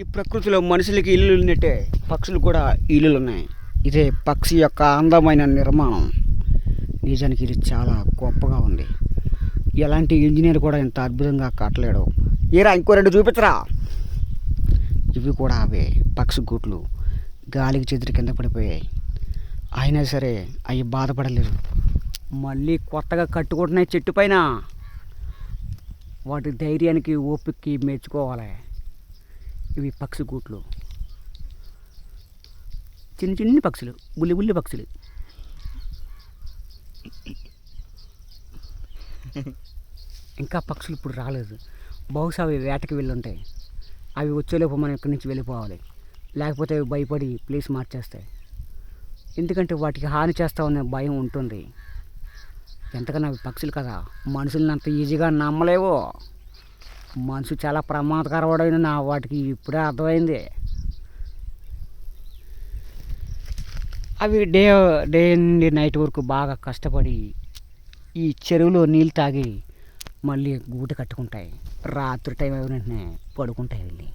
ఈ ప్రకృతిలో మనుషులకి ఇల్లు ఉన్నట్టే పక్షులు కూడా ఇల్లులు ఉన్నాయి ఇదే పక్షి యొక్క అందమైన నిర్మాణం. నిజానికి ఇది చాలా గొప్పగా ఉంది. ఎలాంటి ఇంజనీర్ కూడా ఇంత అద్భుతంగా కట్టలేడు ఏరా ఇంకో రెండు చూపించరా? ఇవి కూడా అవే పక్షి గూట్లు. గాలికి చెదిరి కింద పడిపోయాయి. అయినా సరే అవి బాధపడలేదు. మళ్ళీ కొత్తగా కట్టుకుంటున్నాయి చెట్టు పైన. వాటి ధైర్యానికి ఓపికకి మెచ్చుకోవాలి. ఇవి పక్షి గూట్లు. చిన్న చిన్ని పక్షులు బుల్లి బుల్లి పక్షులు. ఇంకా పక్షులు ఇప్పుడు రాలేదు. బహుశా అవి వేటకి వెళ్ళి ఉంటాయి అవి వచ్చేలోపు మనం ఇక్కడి నుంచి వెళ్ళిపోవాలి. లేకపోతే అవి భయపడి ప్లేస్ మార్చేస్తాయి. ఎందుకంటే వాటికి హాని చేస్తామనే భయం ఉంటుంది. ఎంతకన్నా అవి పక్షులు కదా. మనుషుల్ని అంత ఈజీగా నమ్మలేవో. మనసు చాలా ప్రమాదకరమైన నా వాటికి ఇప్పుడే అర్థమైంది. అవి డే డే నుండి నైట్ వరకు బాగా కష్టపడి ఈ చెరువులో నీళ్ళు తాగి మళ్ళీ గూట కట్టుకుంటాయి. రాత్రి టైం అయిన వెంటనే పడుకుంటాయి వెళ్ళి.